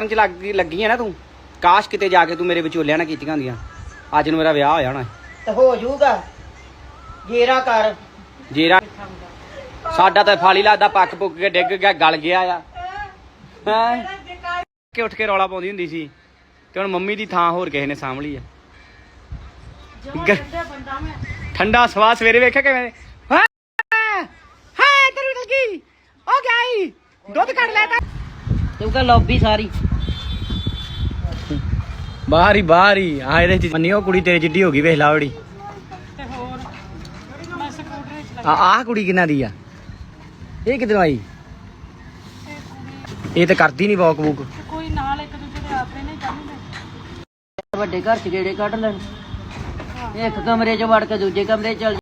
ਕਰਨ ਚ ਲੱਗ ਲੱਗੀ ਆ ਨਾ ਤੂੰ? ਕਾਸ਼ ਕਿਤੇ ਜਾ ਕੇ ਤੂੰ ਮੇਰੇ ਵਿਚੋਲਿਆਂ ਨਾਲ ਕੀਤੀਆਂ ਹੁੰਦੀਆਂ। ਅੱਜ ਨੂੰ ਮੇਰਾ ਵਿਆਹ ਹੋ ਜਾਣਾ ਤੇ ਹੋ ਜਾਊਗਾ। ਜੇਰਾ ਕਰ। ਜੇਰਾ ਸਾਡਾ ਤਾਂ ਫਾਲੀ ਲੱਗਦਾ ਪੱਕ ਪੁੱਕ ਕੇ ਡਿੱਗ ਗਿਆ ਗਲ ਗਿਆ ਆ। ਹਾਂ? ਕਿ ਉੱਠ ਕੇ ਰੌਲਾ ਪਾਉਂਦੀ ਹੁੰਦੀ ਸੀ। ਤੇ ਹੁਣ ਮੰਮੀ ਦੀ ਥਾਂ ਹੋਰ ਕਿਸੇ ਨੇ ਸਾਂਭ ਲਈ ਆ। ਗ- ਠੰਡਾ ਸਵਾਹ ਸਵੇਰੇ ਵੇਖਿਆ ਕਿਵੇਂ? ਹਾਂ? ਹਾਂ ਤੇਰੀ ਲੱਗੀ ਉਹ ਗਈ ਦੁੱਧ ਕੱਢ ਲੈ ਤਾ। ਤੂੰ ਕਹ ਲੌਬੀ ਸਾਰੀ। ਬਾਹਰ ਹੀ ਬਾਹਰ ਹੀ। ਆ ਇਹਦੇ ਚ ਮੰਨੀ ਉਹ ਕੁੜੀ ਤੇਰੇ ਜਿੱਡੀ ਹੋ ਗਈ ਵੇਖ ਲਾ ਉਹੜੀ ਆ ਆਹ ਕੁੜੀ ਕਿੰਨਾ ਦੀ ਆ? ਇਹ ਕਿਦੋਂ ਆਈ? ਇਹ ਤਾਂ ਕਰਦੀ ਨਹੀਂ ਵਾਕ। ਵੂਕ ਵੱਡੇ ਘਰ ਚ ਗੇੜੇ ਕੱਢ ਲੈਣ। ਇੱਕ ਕਮਰੇ ਚ ਵੜ ਕੇ ਦੂਜੇ ਕਮਰੇ ਚ ਚਲ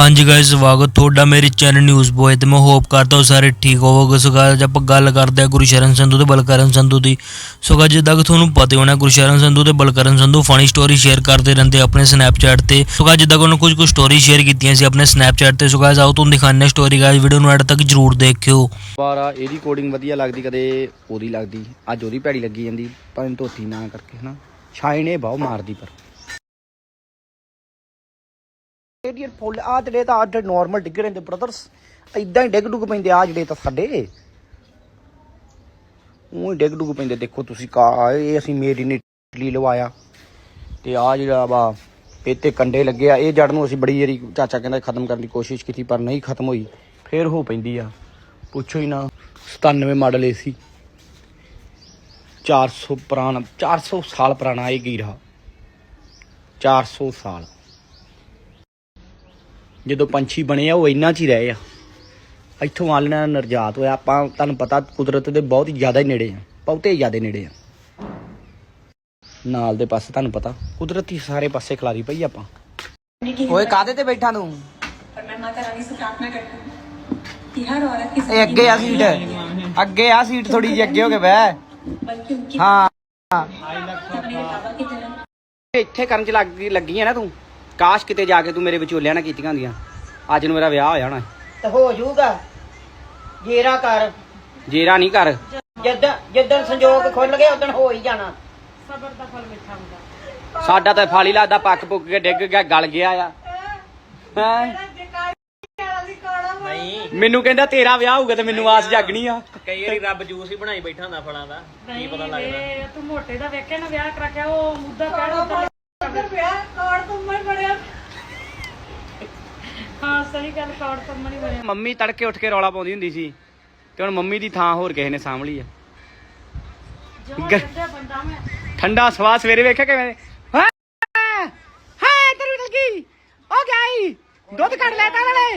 ਹਾਂਜੀ ਗਾਇਸ ਸਵਾਗਤ ਤੁਹਾਡਾ ਮੇਰੇ ਚੈਨਲ ਨਿਊਜ਼ ਬੋਏ ਤੇ। ਮੈਂ ਹੋਪ ਕਰਦਾ ਹਾਂ ਸਾਰੇ ਠੀਕ ਹੋਵੋਗੇ। ਸੋ guys, ਆਪਾਂ ਗੱਲ ਕਰਦੇ ਹਾਂ ਗੁਰਸ਼ਰਨ ਸੰਧੂ ਤੇ ਬਲਕਰਨ ਸੰਧੂ ਦੀ। ਸੋ guys, ਜਿੱਦਾਂ ਕਿ ਤੁਹਾਨੂੰ ਪਤਾ ਹੋਣਾ ਗੁਰਸ਼ਰਨ ਸੰਧੂ ਤੇ Balkaran Sandhu funny story share ਕਰਦੇ ਰਹਿੰਦੇ ਆਪਣੇ ਸਨੈਪਚੈਟ ਤੇ। ਸੋ guys, ਜਿੱਦਾਂ ਕਿ ਉਹਨਾਂ ਕੁਝ ਕੁ ਸਟੋਰੀ ਸ਼ੇਅਰ ਕੀਤੀਆਂ ਸੀ ਆਪਣੇ ਸਨੈਪਚੈਟ ਤੇ। ਸੋ guys, ਆਓ ਤੁਹਾਨੂੰ ਦਿਖਾਉਂਦੇ ਸਟੋਰੀ ਗਾਇਸ ਵੀਡੀਓ ਨੂੰ ਐਡ ਤੱਕ ਜਰੂਰ ਦੇਖਿਓ। ਵਾਰਾ ਇਹਦੀ ਕੋਡਿੰਗ ਵਧੀਆ ਲੱਗਦੀ ਕਦੇ ਉਹਦੀ ਲੱਗਦੀ। ਅੱਜ ਉਹਦੀ ਭੈੜੀ ਲੱਗੀ ਜਾਂਦੀ ਪਰ ਧੋਤੀ ਨਾ ਕਰਕੇ ਹਨਾ? ਸ਼ਾਈਨ ਇਹ ਮਾਰਦੀ ਪਰ। ਇਹਦੀ ਫੁੱਲ ਆ ਜਿਹੜੇ ਤਾਂ ਅੱਜ ਨਾਰਮਲ ਡਿੱਗ ਰਹੇ ਨੇ ਬ੍ਰਦਰਸ ਇਦਾਂ ਹੀ ਡਿੱਗ ਡੁੱਗ ਪੈਂਦੇ ਆ ਜਿਹੜੇ ਤਾਂ ਸਾਡੇ। ਉਹ ਡਿੱਗ ਡੁੱਗ ਪੈਂਦੇ, ਦੇਖੋ ਤੁਸੀਂ ਕਾ, ਇਹ ਅਸੀਂ ਮੇਰੀ ਨੇ ਇਟਲੀ ਲਵਾਇਆ। ਤੇ ਆ ਜਿਹੜਾ ਵਾ, ਇਹ ਕੰਡੇ ਲੱਗਿਆ ਇਹ ਜੜ ਨੂੰ ਅਸੀਂ ਬੜੀ ਵਾਰੀ ਚਾਚਾ ਕਹਿੰਦਾ ਖਤਮ ਕਰਨ ਦੀ ਕੋਸ਼ਿਸ਼ ਕੀਤੀ, ਪਰ ਨਹੀਂ ਖਤਮ ਹੋਈ। ਫੇਰ ਹੋ ਪੈਂਦੀ ਆ। ਪੁੱਛੋ ਹੀ ਨਾ 97 ਮਾਡਲ ਏਸੀ 400 ਪੁਰਾਣਾ 400 ਸਾਲ ਪੁਰਾਣਾ ਇਹ ਗੀਰਾ। 400 ਸਾਲ। ਜਦੋਂ ਪੰਛੀ ਬਣੇ ਆ ਉਹ ਇੰਨਾ ਚ ਹੀ ਰਹੇ ਆ। ਇੱਥੋਂ ਆਲਣਾ ਨਰਜਾਤ ਹੋਇਆ। ਆਪਾਂ ਤੁਹਾਨੂੰ ਪਤਾ ਕੁਦਰਤ ਦੇ ਬਹੁਤ ਜ਼ਿਆਦਾ ਨੇੜੇ ਆ। ਬਹੁਤੇ ਜ਼ਿਆਦਾ ਨੇੜੇ ਆ। ਨਾਲ ਦੇ ਪਾਸੇ ਤੁਹਾਨੂੰ ਪਤਾ ਕੁਦਰਤੀ ਸਾਰੇ ਪਾਸੇ ਖਲਾਰੀ ਪਈ ਆਪਾਂ। ਓਏ ਕਾਦੇ ਤੇ ਬੈਠਾ ਤੂੰ? ਅੱਗੇ ਆ ਸੀਟ। ਅੱਗੇ ਆ ਸੀਟ ਥੋੜੀ ਜਿਹੀ ਅੱਗੇ ਹੋ ਕੇ ਬਹਿ। ਹਾਂ। ਇੱਥੇ ਕਰਨ ਚ ਲੱਗ ਗਈ ਲੱਗੀ ਹੈ ਨਾ ਤੂੰ? ਕਾਸ਼ ਕਿਤੇ ਜਾ ਕੇ ਤੂੰ ਮੇਰੇ ਵਿਚੋਲਿਆਂ ਨਾਲ ਕੀਤੀਆਂ ਹੁੰਦੀਆਂ। ਅੱਜ ਨੂੰ ਮੇਰਾ ਵਿਆਹ ਹੋ ਜਾਣਾ ਤੇ ਹੋ ਜਾਊਗਾ। ਜੇਰਾ ਕਰ। ਜੇਰਾ ਨਹੀਂ ਕਰ। ਜਦੋਂ ਜਦੋਂ ਸੰਜੋਗ ਖੁੱਲ ਗਏ ਉਦੋਂ ਹੋ ਹੀ ਜਾਣਾ। ਸਾਡਾ ਤਾਂ ਫਾਲੀ ਲੱਗਦਾ ਪੱਕ ਪੁੱਕ ਕੇ ਡਿੱਗ ਗਿਆ ਗਲ ਗਿਆ ਆ। ਹੈਂ? ਮੈਨੂੰ ਕਹਿੰਦਾ ਤੇਰਾ ਵਿਆਹ ਹੋਊਗਾ ਤੇ ਮੈਨੂੰ ਆਸ ਜਾਗਣੀ ਆ। ਕਈ ਵਾਰੀ ਰੱਬ ਜੂਸ ਹੀ ਬਣਾਈ ਬੈਠਾ ਹੁੰਦਾ ਫਲਾਂ ਦਾ। ਕੀ ਪਤਾ ਲੱਗਦਾ। ਤੂੰ ਮੋਟੇ ਦਾ ਵੇਖਿਆ ਨਾ ਵਿਆਹ ਕਰਾ ਕੇ ਉਹ ਮੁੱਦਾ ਪੈਣ ਉੱਧਰ ਵਿਆਹ ਕਾਰਡ ਤੋਂ ਮਰ ਬੜਿਆ ਹਾਂ ਸਹੀ ਗੱਲ ਕਾਰਡ ਤੋਂ ਮਰ ਬੜਿਆ ਮੰਮੀ ਤੜਕੇ ਉੱਠ ਕੇ ਰੌਲਾ ਪਾਉਂਦੀ ਹੁੰਦੀ ਸੀ ਤੇ ਹੁਣ ਮੰਮੀ ਦੀ ਥਾਂ ਹੋਰ ਕਿਸੇ ਨੇ ਸਾਂਭ ਲਈ ਆ। ਜੋ ਗ- ਬੰਦਾ ਬੰਦਾ ਮੈਂ। ਠੰਡਾ ਸਵਾਹ ਸਵੇਰੇ ਵੇਖਿਆ ਕਿਵੇਂ ਹਾਂ? ਹਾਂ ਤੇਰੀ ਲੱਗੀ ਉਹ ਗਈ ਦੁੱਧ ਕੱਢ ਲੈ ਤਾ ਨਾਲੇ।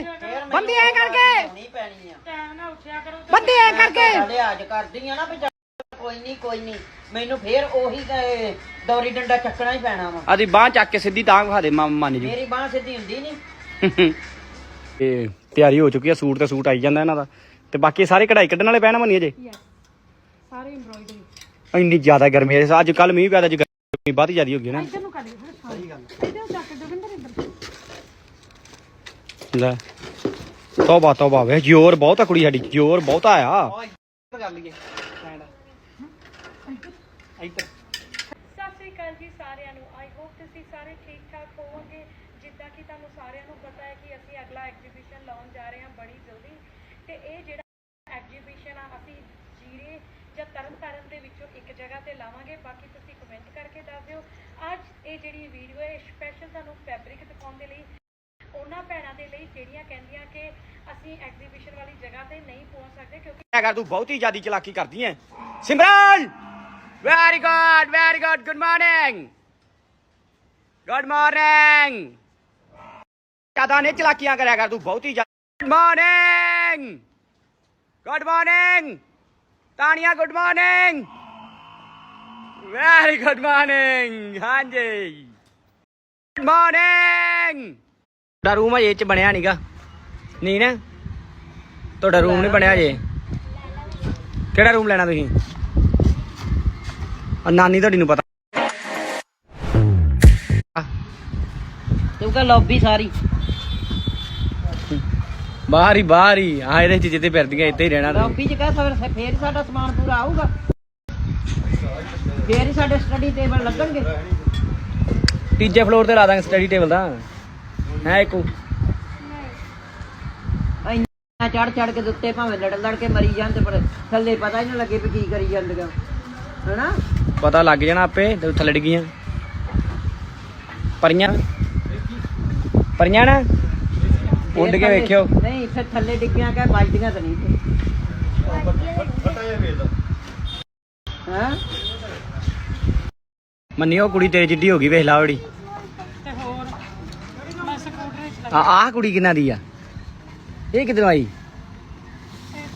ਬੰਦੇ ਐ ਕਰਕੇ। ਨਹੀਂ ਪੈਣੀ ਆ। ਟਾਈਮ ਨਾਲ ਉੱਠਿਆ ਕਰੋ ਬੰਦੇ ਐ ਕਰਕੇ। ਲਿਹਾਜ਼ ਕਰਦੀ ਆ ਨਾ ਕੋਈ ਨਹੀਂ ਕੋਈ ਨਹੀਂ ਮੈਨੂੰ ਫੇਰ ਉਹੀ ਤੇ ਦੌਰੀ ਡੰਡਾ ਚੱਕਣਾ ਹੀ ਪੈਣਾ ਵਾ। ਆਦੀ ਬਾਹ ਚੱਕ ਕੇ ਸਿੱਧੀ ਤਾਂ ਖਾ ਦੇ ਮ- ਮੰਨ ਜੂ। ਮੇਰੀ ਬਾਹ ਸਿੱਧੀ ਹੁੰਦੀ ਨਹੀਂ ਤੇ ਤਿਆਰੀ ਹੋ ਚੁੱਕੀ ਆ ਸੂਟ ਤੇ ਸੂਟ ਆਈ ਜਾਂਦਾ ਇਹਨਾਂ ਦਾ। ਤੇ ਬਾਕੀ ਸਾਰੇ ਕਢਾਈ ਕੱਢਣ ਵਾਲੇ ਪੈਣਾ ਮੰਨੀ ਅਜੇ ਸਾਰੇ ਐਮਬ੍ਰੋਇਡਰੀ ਇੰਨੀ ਜ਼ਿਆਦਾ ਗਰਮੀ ਹੈ ਅੱਜ ਕੱਲ ਮੀਂਹ ਪਿਆ ਤਾਂ ਅੱਜ ਗਰਮੀ ਹੀ ਜ਼ਿਆਦਾ ਹੋ ਗਈ ਨਾ। ਇੱਧਰ ਨੂੰ ਕਰ ਲਈ ਸਹੀ ਗੱਲ ਇਹਦੇ ਚੱਕ ਜੋਗਿੰਦਰ ਇੱਧਰ। ਲੈ ਤੋਬਾ ਤੋਬਾ ਵੇ ਜੋਰ ਬਹੁਤ ਆ ਕੁੜੀ ਸਾਡੀ ਜੋਰ ਬਹੁਤ ਆਇਆ। ਕਰ ਲਈਏ ਇੱਧਰ। ਸਤਿ ਸ੍ਰੀ ਅਕਾਲ ਜੀ ਸਾਰਿਆਂ ਨੂੰ। ਆਈ ਹੋਪ ਤੁਸੀਂ ਸਾਰੇ ਠੀਕ ਠਾਕ ਹੋਵੋਗੇ। ਜਿੱਦਾਂ ਕਿ ਤੁਹਾਨੂੰ ਸਾਰਿਆਂ ਨੂੰ ਪਤਾ ਹੈ ਕਿ ਅਸੀਂ ਅਗਲਾ ਐਗਜ਼ੀਬਿਸ਼ਨ ਲਾਉਣ ਜਾ ਰਹੇ ਹਾਂ ਬੜੀ ਜਲਦੀ। ਤੇ ਇਹ ਜਿਹੜਾ ਐਗਜ਼ੀਬਿਸ਼ਨ ਆ ਅਸੀਂ ਜੀਰੇ ਜਾਂ ਤਰਨਤਾਰਨ ਦੇ ਵਿੱਚੋਂ ਇੱਕ ਜਗ੍ਹਾ ਤੇ ਲਾਵਾਂਗੇ। ਬਾਕੀ ਤੁਸੀਂ ਕਮੈਂਟ ਕਰਕੇ ਦੱਸ ਦਿਓ। ਅੱਜ ਇਹ ਜਿਹੜੀ ਵੀਡੀਓ ਹੈ ਸਪੈਸ਼ਲ ਤੁਹਾਨੂੰ ਫੈਬਰਿਕ ਦਿਖਾਉਣ ਦੇ ਲਈ ਉਹਨਾਂ ਭੈਣਾਂ ਦੇ ਲਈ ਜਿਹੜੀਆਂ ਕਹਿੰਦੀਆਂ ਕਿ ਅਸੀਂ ਐਗਜ਼ੀਬਿਸ਼ਨ ਵਾਲੀ ਜਗ੍ਹਾ ਤੇ ਨਹੀਂ ਪਹੁੰਚ ਸਕਦੇ ਕਿਉਂਕਿ ਕਰ ਤੂੰ ਬਹੁਤੀ ਜ਼ਿਆਦੀ ਚਲਾਕੀ ਕਰਦੀ ਐ Simran very good very good good morning good morning ਜ਼ਿਆਦਾ ਨਹੀਂ ਚਲਾਕੀਆਂ ਕਰਿਆ ਕਰ ਤੂੰ, ਬਹੁਤੀ good morning good morning Tania good morning very good morning ਹਾਂਜੀ। ਗੁੱਡ ਮਾਰਨਿੰਗ ਤੁਹਾਡਾ ਰੂਮ ਅਜੇ ਚ ਬਣਿਆ ਨਹੀਂਗਾ ਨਹੀਂ ਨਾ? ਤੁਹਾਡਾ ਰੂਮ ਨਹੀਂ ਬਣਿਆ ਜੇ ਕਿਹੜਾ ਰੂਮ ਲੈਣਾ ਤੁਸੀਂ? ਆ ਨਾਨੀ ਤੁਹਾਡੀ ਨੂੰ ਪਤਾ। ਤੂੰ ਕਹ ਲੌਬੀ ਸਾਰੀ। ਬਾਹਰ ਹੀ ਬਾਹਰ ਹੀ। ਆ ਇਹਦੇ ਚ ਜਿੱਤੇ ਫਿਰਦੀਆਂ ਇੱਥੇ ਹੀ ਰਹਿਣਾ ਤੁਸੀਂ। ਲੌਬੀ 'ਚ ਕਹਿ ਫਿਰ ਫੇਰ ਹੀ ਸਾਡਾ ਸਮਾਨ ਪੂਰਾ ਆਊਗਾ। ਫੇਰ ਹੀ ਸਾਡੇ ਸਟੱਡੀ ਟੇਬਲ ਲੱਗਣਗੇ। ਤੀਜੇ ਫਲੋਰ ਤੇ ਲਾ ਦਾਂਗੇ ਸਟੱਡੀ ਟੇਬਲ ਦਾ। ਹੈ ਇੱਕੋ। ਇੰਨਾ ਚੜ ਚੜ ਕੇ ਦਿੱਤੇ ਭਾਵੇਂ ਲੜ ਲੜ ਕੇ ਮਰੀ ਜਾਂਦੇ ਪਰ ਥੱਲੇ ਪਤਾ ਹੀ ਨਾ ਲੱਗੇ ਵੀ ਕੀ ਕਰੀ ਜਾਂਦੀਆਂ। ਹਨਾ? ਪਤਾ ਲੱਗ ਜਾਣਾ ਆਪੇ ਤੇ ਥੱਲੇ ਡਿੱਗੀਆਂ। ਪਰੀਆਂ? ਪਰੀਆਂ ਨਾ? ਉੱਡ ਕੇ ਵੇਖਿਓ। ਨਹੀਂ ਫਿਰ ਥੱਲੇ ਡਿੱਗੀਆਂ ਕਹਿ ਵੱਜਦੀਆਂ ਤਾਂ ਨਹੀਂ ਹਾਂ? ਮੰਨਿਓ ਕੁੜੀ ਤੇਰੀ ਜਿੱਡੀ ਹੋ ਗਈ ਵੇਖ ਲਾ ਉਹੜੀ ਤੇ ਹੋਰ? ਮੈਂ ਸਕੂਟਰ ਵਿੱਚ ਆ ਆਹ ਕੁੜੀ ਕਿਹਨਾਂ ਦੀ ਆ? ਇਹ ਕਿੱਧਰੋਂ ਆਈ? ਇਹ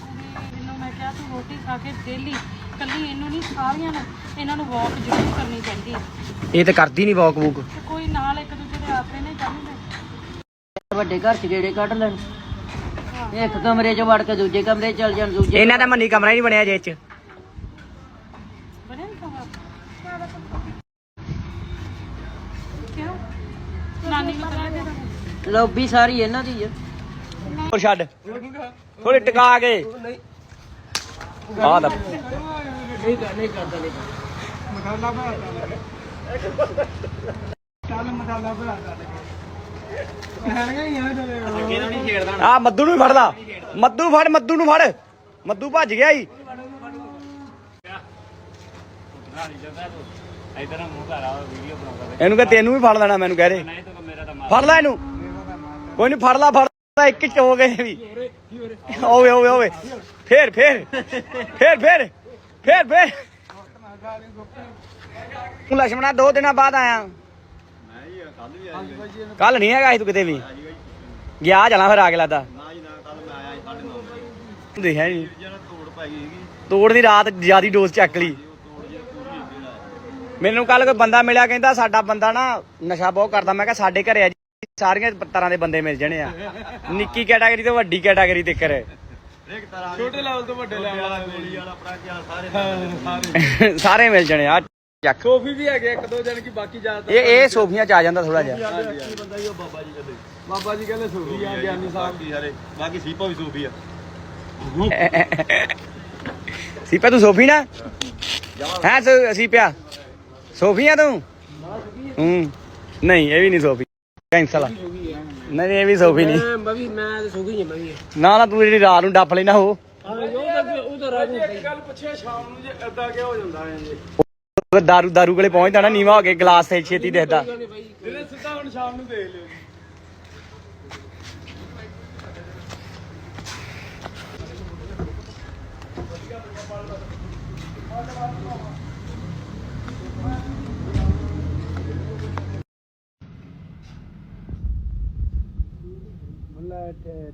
ਕੁੜੀ ਜਿਹਨੂੰ ਮੈਂ ਕਿਹਾ ਤੂੰ ਰੋਟੀ ਖਾ ਕੇ ਡੇਲੀ ਕੱਲੀ ਇਹਨੂੰ ਨਹੀਂ ਸਾਰੀਆਂ ਨੂੰ। ਇਹਨਾਂ ਨੂੰ ਵਾਕ ਜ਼ਰੂਰ ਕਰਨੀ ਚਾਹੀਦੀ ਹੈ। ਇਹ ਤੇ ਕਰਦੀ ਨਹੀਂ ਵਾਕ ਵੂਕ। ਤੇ ਕੋਈ ਨਾਲ ਇੱਕ ਦੂਜੇ ਦੇ ਆਪੇ ਨੇ ਚਾਹੀਦੇ ਵੱਡੇ ਘਰ ਚ ਗੇੜੇ ਕੱਢ ਲੈਣ। ਇੱਕ ਕਮਰੇ ਚ ਵੜ ਕੇ ਦੂਜੇ ਕਮਰੇ ਚ ਚਲ ਜਾਣ ਦੂਜੇ ਇਹਨਾਂ ਦਾ ਮੰਨੀ ਕਮਰਾ ਹੀ ਨਹੀਂ ਬਣਿਆ ਜੇ ਚ। ਬਣਿਆ ਨਹੀਂ ਕਮਰਾ ਕਿਉਂ? ਨਾਨੀ ਨੂੰ ਤਾਂ ਲੈ ਦੇ ਲੌਬੀ ਸਾਰੀ ਇਹਨਾਂ ਦੀ ਆ। ਹੋਰ ਛੱਡ। ਥੋੜੀ ਟਿਕਾ ਕੇ। ਆ ਦਾ ਆ ਮੱਦੂ ਨੂੰ ਵੀ ਫੜ ਲਾ ਮੱਦੂ ਨੂੰ ਫੜ ਮੱਦੂ ਨੂੰ ਫੜ। ਮੱਦੂ ਭੱਜ ਗਿਆ ਈ। ਇਹਨੂੰ ਕਹ ਤੈਨੂੰ ਵੀ ਫੜ ਲੈਣਾ ਮੈਨੂੰ ਕਹਿ ਦੇ। ਫੜ ਲੈ ਇਹਨੂੰ। ਕੋਈ ਨਹੀਂ ਫੜ ਲਾ ਫੜ ਲਾ ਇੱਕ ਚ ਹੋ ਗਏ ਵੀ। ਓਵੇ ਓਵੇ ਓਵੇ ਫੇਰ ਫੇਰ। ਫੇਰ ਫੇਰ। ਫੇਰ ਫੇਰ। ਤੂੰ ਲక్ష్ਮਣਾ ਦੋ ਦਿਨਾਂ ਬਾਅਦ ਆਇਆ। ਕੱਲ ਨਹੀਂ ਹੈਗਾ ਸੀ ਤੂੰ ਕਿਤੇ ਵੀ। ਗਿਆ ਜਾਣਾ ਫਿਰ ਆ ਕੇ ਲੱਗਦਾ। ਦੇਖਿਆ ਨਹੀਂ। ਤੋੜ ਦੀ ਰਾਤ ਜਿਆਦੀ ਡੋਜ਼ ਚੱਕ ਲਈ। ਮੈਨੂੰ ਕੱਲ ਕੋਈ ਬੰਦਾ ਮਿਲਿਆ ਕਹਿੰਦਾ ਸਾਡਾ ਬੰਦਾ ਨਾ ਨਸ਼ਾ ਬਹੁਤ ਕਰਦਾ। ਮੈਂ ਕਿਹਾ ਸਾਡੇ ਘਰੇ ਆ ਜੀ ਸਾਰੀਆਂ ਤਰ੍ਹਾਂ ਦੇ ਬੰਦੇ ਮਿਲ ਜਾਣੇ ਆ। ਨਿੱਕੀ ਕੈਟਾਗਰੀ ਤੋਂ ਵੱਡੀ ਕੈਟਾਗਰੀ ਤੱਕ। ਛੋਟੇ ਲੈਵਲ ਤੋਂ ਵੱਡੇ ਲੈਵਲ ਵਾਲਾ ਗੋਲੀ ਵਾਲਾ ਆਪਣਾ ਸਾਰੇ ਸਾਰੇ। ਮਿਲ ਜਾਣੇ ਆ। ਚੱਕ। ਸੋਫੀ ਵੀ ਹੈਗੇ ਇੱਕ ਦੋ ਜਣ ਕੀ ਬਾਕੀ ਜ਼ਿਆਦਾ ਇਹ ਇਹ ਸੋਫੀਆਂ ਚ ਆ ਜਾਂਦਾ ਥੋੜਾ ਜਿਹਾ। ਬੰਦਾ ਹੀ ਉਹ ਬਾਬਾ ਜੀ ਕਹਿੰਦੇ। ਬਾਬਾ ਜੀ ਕਹਿੰਦੇ ਸੋਫੀ ਆ ਗਿਆਨੀ ਸਾਹਿਬ। ਬਾਕੀ ਸਾਰੇ ਬਾਕੀ ਸੀਪਾ ਵੀ ਸੋਫੀ ਆ। ਸੀਪਾ ਤੂੰ ਸੋਫੀ ਨਾ? ਹੈ ਸੀਪਿਆ? ਸੋਫੀ ਆ ਤੂੰ? ਹੂੰ। ਨਹੀਂ ਇਹ ਵੀ ਨਹੀਂ ਸੋਫੀ। ਕੈਂਸਲ ਆ। ਨਹੀਂ ਇਹ ਵੀ ਸੋਫੀ ਨਹੀਂ। ਮੈਂ ਵੀ ਮੈਂ ਤੇ ਸੋਫੀ ਨਹੀਂ ਮੈਂ ਵੀ। ਨਾ ਨਾ ਤੂੰ ਜਿਹੜੀ ਰਾਤ ਨੂੰ ਡੱਫ ਲੈਣਾ ਉਹ। ਤਾਂ ਉਹ ਤਾਂ ਰਾਜੂ ਗੱਲ ਪੁੱਛਿਆ ਸ਼ਾਮ ਨੂੰ ਜੇ ਏਦਾਂ ਕਿਹਾ ਹੋ ਜਾਂਦਾ ਹੈ ਜੀ ਉਹ ਦਾਰੂ ਦਾਰੂ ਕੋਲੇ ਪਹੁੰਚਦਾ ਨਾ ਨੀਵਾ ਹੋ ਕੇ ਗਲਾਸ ਤੇ ਛੇਤੀ ਦਿਖਦਾ। ਜਿਹੜੇ ਸਿੱਧਾ ਹੁਣ ਸ਼ਾਮ ਨੂੰ ਦੇਖ ਲਿਓ ਇਹ ਕੌਣ ਹੈ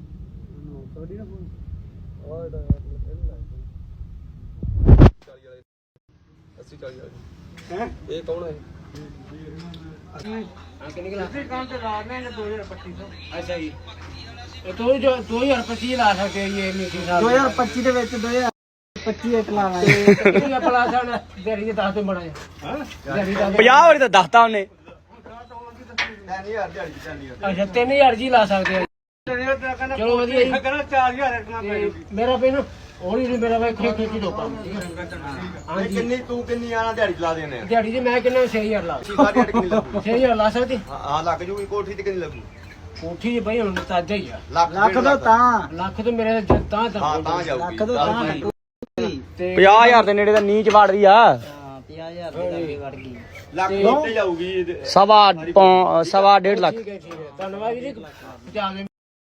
ਅੱਛਾ ਜੀ ਇਹ ਤੋਂ ਜੋ 2025 ਲਾ ਸਕਦੇ ਇਹ ਮੀਟਿੰਗ ਸਾਲ 2025 ਦੇ ਵਿੱਚ 2025 ਇੱਕ ਲਾਣਾ ਹੈ ਕਿੰਨੀ ਪਲਾ ਸਾਨ ਦਿਹਾੜੀ ਦੇ 10 ਤੋਂ ਬਣਾਇਆ ਹਾਂ 50 ਵਾਰੀ ਤਾਂ ਦੱਸਤਾ ਉਹਨੇ ਅੱਛਾ 3000 ਜੀ ਲਾ ਸਕਦੇ ਆ ਚਲੋ ਵਧੀਆ ਜੀ। ਕਹਿੰਦਾ 4000 ਰੱਖਣਾ ਪੈ ਮੇਰਾ ਪੈਨ ਹੌਲੀ ਨਹੀਂ ਮੇਰਾ ਬਾਈ ਖੇਤ ਖੇਤੀ ਦੋਪਾ ਹਾਂਜੀ। ਕਿੰਨੀ ਤੂੰ ਕਿੰਨੀ ਆਣਾ ਦਿਹਾੜੀ ਚਲਾ ਦੇਣੇ ਆ? ਦਿਹਾੜੀ ਦੇ ਮੈਂ ਕਿੰਨਾ 6000 ਲਾ ਸਾਰੀ ਦਿਹਾੜੀ ਕਿੰਨੀ ਲੱਗੂ? 6000 ਲਾ ਸਕਦੀ? ਹਾਂ ਲੱਗ ਜੂਗੀ ਕੋਠੀ ਤੇ ਕਿੰਨੀ ਲੱਗੂ? ਕੋਠੀ ਜੀ ਬਈ ਹੁਣ ਤਾਜਾ ਹੀ ਆ। ਲੱਖ ਲੱਖ ਦਾ ਤਾਂ। ਲੱਖ ਤੋਂ ਮੇਰੇ ਤਾਂ ਤਾਂ ਤਾਂ ਹਾਂ ਤਾਂ ਜਾਊਗੀ। ਲੱਖ ਤੇ 50000 ਦੇ ਨੇੜੇ ਤਾਂ ਨੀਚ ਵੜਦੀ ਆ। ਹਾਂ 50000 ਦੀ ਲੱਗੇ ਵੜ ਗਈ। ਲੱਖ ਉੱਤੇ ਜਾਊਗੀ। ਇਹਦੇ। ਸਵਾ ਪੌ- ਸਵਾ ਡੇਢ ਲੱਖ। ਠੀਕ ਹੈ ਠੀਕ ਹੈ। ਧੰਨਵਾਦ ਜੀ। ਤਾਂ